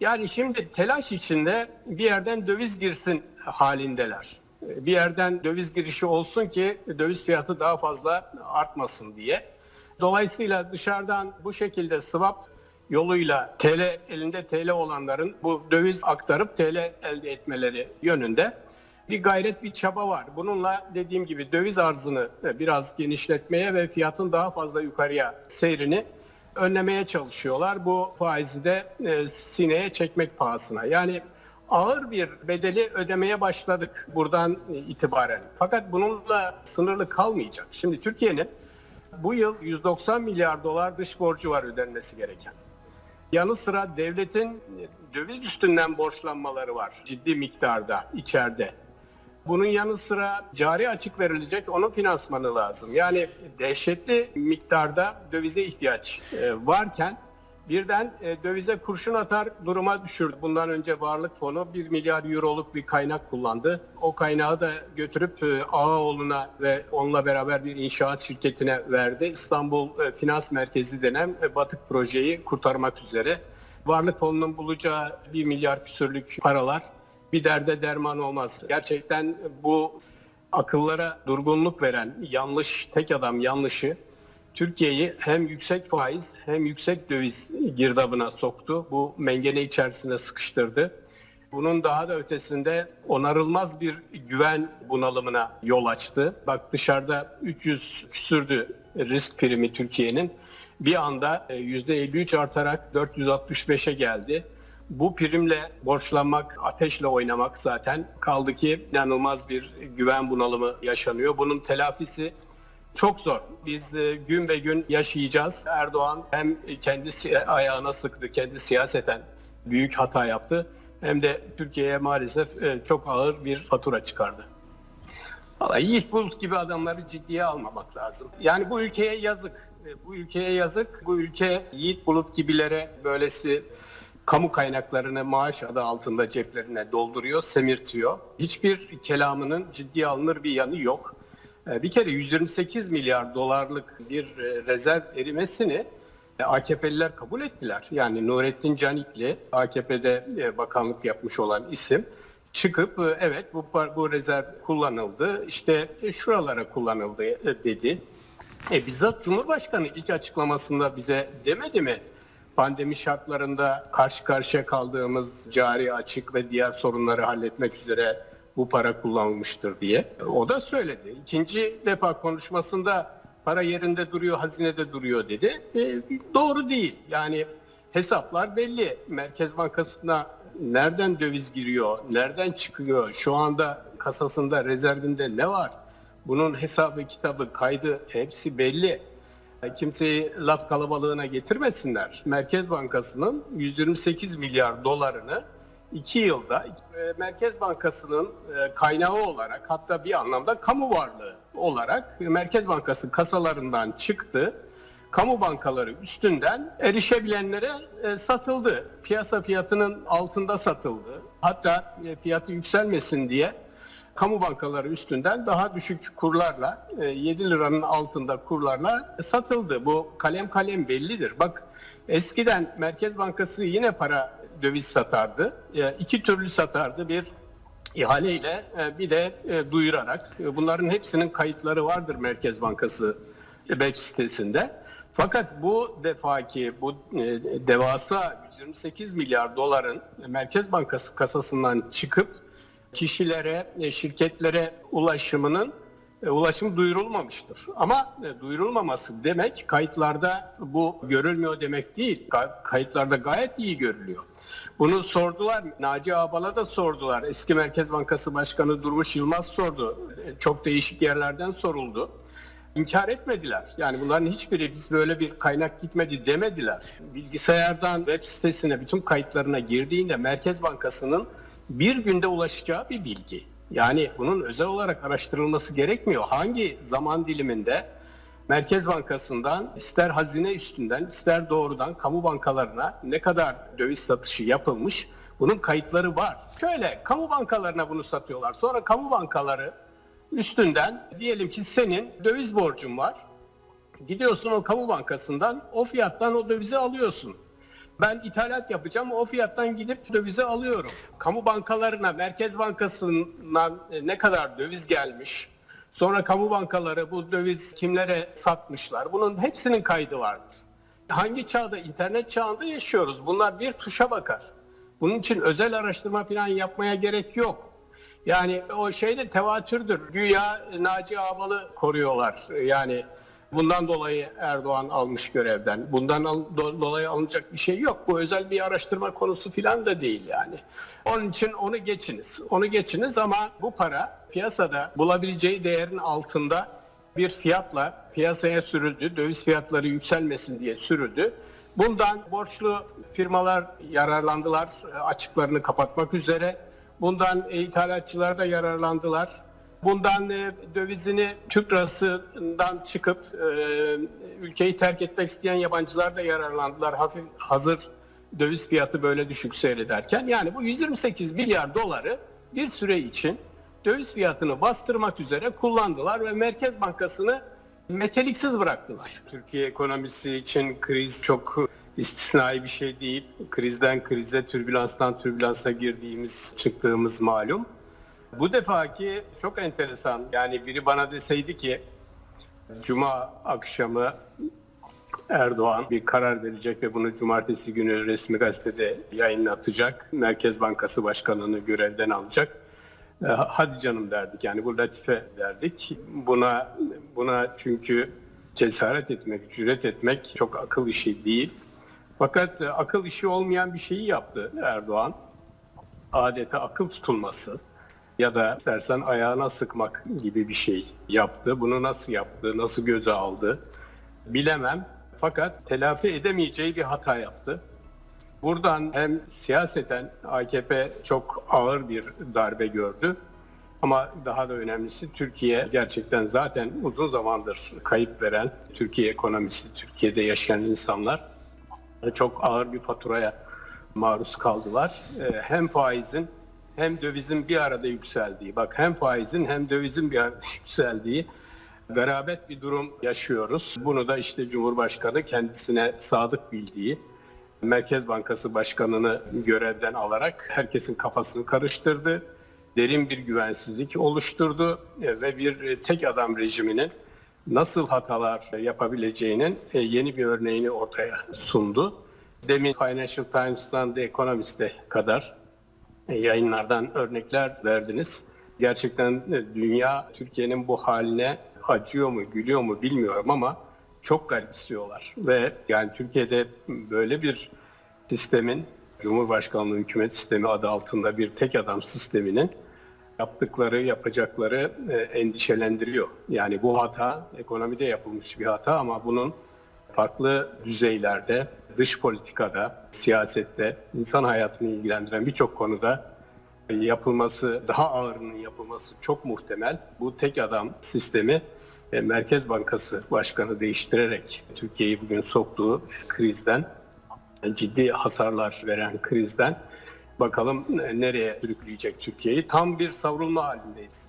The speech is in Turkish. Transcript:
Yani şimdi telaş içinde bir yerden döviz girsin halindeler. Bir yerden döviz girişi olsun ki döviz fiyatı daha fazla artmasın diye. Dolayısıyla dışarıdan bu şekilde swap yoluyla TL elinde TL olanların bu döviz aktarıp TL elde etmeleri yönünde bir gayret bir çaba var. Bununla dediğim gibi döviz arzını biraz genişletmeye ve fiyatın daha fazla yukarıya seyrini önlemeye çalışıyorlar. Bu faizi de e, sineye çekmek pahasına. Yani ağır bir bedeli ödemeye başladık buradan itibaren. Fakat bununla sınırlı kalmayacak. Şimdi Türkiye'nin bu yıl 190 milyar dolar dış borcu var ödenmesi gereken. Yanı sıra devletin döviz üstünden borçlanmaları var ciddi miktarda içeride. Bunun yanı sıra cari açık verilecek onun finansmanı lazım. Yani dehşetli miktarda dövize ihtiyaç e, varken birden e, dövize kurşun atar duruma düşürdü. Bundan önce Varlık Fonu 1 milyar euroluk bir kaynak kullandı. O kaynağı da götürüp e, Ağaoğlu'na ve onunla beraber bir inşaat şirketine verdi. İstanbul Finans Merkezi denen batık projeyi kurtarmak üzere. Varlık Fonu'nun bulacağı 1 milyar küsürlük paralar bir derde derman olmaz. Gerçekten bu akıllara durgunluk veren yanlış, tek adam yanlışı Türkiye'yi hem yüksek faiz hem yüksek döviz girdabına soktu. Bu mengene içerisine sıkıştırdı. Bunun daha da ötesinde onarılmaz bir güven bunalımına yol açtı. Bak dışarıda 300 küsürdü risk primi Türkiye'nin. Bir anda %53 artarak 465'e geldi. Bu primle borçlanmak, ateşle oynamak zaten kaldı ki inanılmaz bir güven bunalımı yaşanıyor. Bunun telafisi çok zor. Biz e, gün be gün yaşayacağız. Erdoğan hem kendi ayağına sıktı, kendi siyaseten büyük hata yaptı. Hem de Türkiye'ye maalesef e, çok ağır bir fatura çıkardı. Vallahi Yiğit Bulut gibi adamları ciddiye almamak lazım. Yani bu ülkeye yazık. E, Bu ülkeye yazık. Bu ülke Yiğit Bulut gibilere böylesi kamu kaynaklarını maaş adı altında ceplerine dolduruyor, semirtiyor. Hiçbir kelamının ciddiye alınır bir yanı yok. E, Bir kere 128 milyar dolarlık bir e, rezerv erimesini e, AKP'liler kabul ettiler. Yani Nurettin Canikli, AKP'de e, bakanlık yapmış olan isim çıkıp evet bu bu rezerv kullanıldı, işte şuralara kullanıldı dedi. E, bizzat Cumhurbaşkanı ilk açıklamasında bize demedi mi? Pandemi şartlarında karşı karşıya kaldığımız cari açık ve diğer sorunları halletmek üzere bu para kullanılmıştır diye. O da söyledi. İkinci defa konuşmasında para yerinde duruyor, hazinede duruyor dedi. E, doğru değil. Yani hesaplar belli. Merkez Bankası'na nereden döviz giriyor, nereden çıkıyor, şu anda kasasında, rezervinde ne var? Bunun hesabı, kitabı, kaydı hepsi belli. Kimseyi laf kalabalığına getirmesinler. Merkez Bankası'nın 128 milyar dolarını iki yılda e, Merkez Bankası'nın e, kaynağı olarak hatta bir anlamda kamu varlığı olarak Merkez Bankası kasalarından çıktı. Kamu bankaları üstünden erişebilenlere e, satıldı. Piyasa fiyatının altında satıldı. Hatta fiyatı yükselmesin diye kamu bankaları üstünden daha düşük kurlarla e, 7 liranın altında kurlarla satıldı. Bu kalem kalem bellidir. Bak eskiden Merkez Bankası yine para döviz satardı. E, iki türlü satardı. Bir ihaleyle e, bir de e, duyurarak. E, Bunların hepsinin kayıtları vardır Merkez Bankası web sitesinde. Fakat bu defaki bu e, devasa 128 milyar doların Merkez Bankası kasasından çıkıp kişilere, e, şirketlere ulaşımının e, ulaşım duyurulmamıştır. Ama e, duyurulmaması demek kayıtlarda bu görülmüyor demek değil. Ka- Kayıtlarda gayet iyi görülüyor. Bunu sordular. Naci Ağbal'a da sordular. Eski Merkez Bankası Başkanı Durmuş Yılmaz sordu. Çok değişik yerlerden soruldu. İnkar etmediler. Yani bunların hiçbiri biz böyle bir kaynak gitmedi demediler. Bilgisayardan web sitesine bütün kayıtlarına girdiğinde Merkez Bankası'nın bir günde ulaşacağı bir bilgi. Yani bunun özel olarak araştırılması gerekmiyor. Hangi zaman diliminde Merkez Bankası'ndan ister hazine üstünden ister doğrudan kamu bankalarına ne kadar döviz satışı yapılmış bunun kayıtları var. Şöyle kamu bankalarına bunu satıyorlar. Sonra kamu bankaları üstünden diyelim ki senin döviz borcun var. Gidiyorsun o kamu bankasından o fiyattan o dövizi alıyorsun. Ben ithalat yapacağım o fiyattan gidip dövize alıyorum. Kamu bankalarına, Merkez Bankası'ndan e, ne kadar döviz gelmiş, sonra kamu bankaları bu döviz kimlere satmışlar bunun hepsinin kaydı vardır. Hangi çağda, internet çağında yaşıyoruz bunlar bir tuşa bakar. Bunun için özel araştırma falan yapmaya gerek yok. Yani o şey de tevatürdür. Güya Naci Ağbal'ı koruyorlar. Yani bundan dolayı Erdoğan almış görevden. Bundan dolayı alınacak bir şey yok. Bu özel bir araştırma konusu falan da değil yani. Onun için onu geçiniz. Onu geçiniz ama bu para piyasada bulabileceği değerin altında bir fiyatla piyasaya sürüldü. Döviz fiyatları yükselmesin diye sürüldü. Bundan borçlu firmalar yararlandılar e, açıklarını kapatmak üzere. Bundan ithalatçılar da yararlandılar. Bundan e, dövizini Türk lirasından çıkıp e, ülkeyi terk etmek isteyen yabancılar da yararlandılar. Hafif hazır döviz fiyatı böyle düşük seyrederken. Yani bu 128 milyar doları bir süre için döviz fiyatını bastırmak üzere kullandılar ve Merkez Bankası'nı meteliksiz bıraktılar. Türkiye ekonomisi için kriz çok istisnai bir şey değil. Krizden krize, türbülanstan türbülansa girdiğimiz, çıktığımız malum. Bu defaki çok enteresan. Yani biri bana deseydi ki Cuma akşamı Erdoğan bir karar verecek ve bunu cumartesi günü resmi gazetede yayınlatacak. Merkez Bankası Başkanı'nı görevden alacak. E, Hadi canım derdik yani bu latife derdik. Buna buna çünkü cesaret etmek, cüret etmek çok akıl işi değil. Fakat e, akıl işi olmayan bir şeyi yaptı Erdoğan. Adeta akıl tutulması ya da istersen ayağına sıkmak gibi bir şey yaptı. Bunu nasıl yaptı, nasıl göze aldı bilemem. Fakat telafi edemeyeceği bir hata yaptı. Buradan hem siyaseten AKP çok ağır bir darbe gördü. Ama daha da önemlisi Türkiye gerçekten zaten uzun zamandır kayıp veren Türkiye ekonomisi, Türkiye'de yaşayan insanlar çok ağır bir faturaya maruz kaldılar. Ee, Hem faizin hem dövizin bir arada yükseldiği, bak hem faizin hem dövizin bir arada yükseldiği garabet bir durum yaşıyoruz. Bunu da işte Cumhurbaşkanı kendisine sadık bildiği Merkez Bankası Başkanı'nı görevden alarak herkesin kafasını karıştırdı. Derin bir güvensizlik oluşturdu e, ve bir e, tek adam rejiminin nasıl hatalar yapabileceğinin e, yeni bir örneğini ortaya sundu. Demin Financial Times'tan The Economist'e kadar yayınlardan örnekler verdiniz. Gerçekten e, dünya Türkiye'nin bu haline acıyor mu, gülüyor mu bilmiyorum ama çok garipsiyorlar. Ve yani Türkiye'de böyle bir sistemin, Cumhurbaşkanlığı hükümet sistemi adı altında bir tek adam sisteminin yaptıkları, yapacakları e, endişelendiriyor. Yani bu hata ekonomide yapılmış bir hata ama bunun farklı düzeylerde, dış politikada, siyasette, insan hayatını ilgilendiren birçok konuda yapılması, daha ağırının yapılması çok muhtemel. Bu tek adam sistemi e, Merkez Bankası Başkanı değiştirerek Türkiye'yi bugün soktuğu krizden, ciddi hasarlar veren krizden bakalım e, nereye sürükleyecek Türkiye'yi. Tam bir savrulma halindeyiz.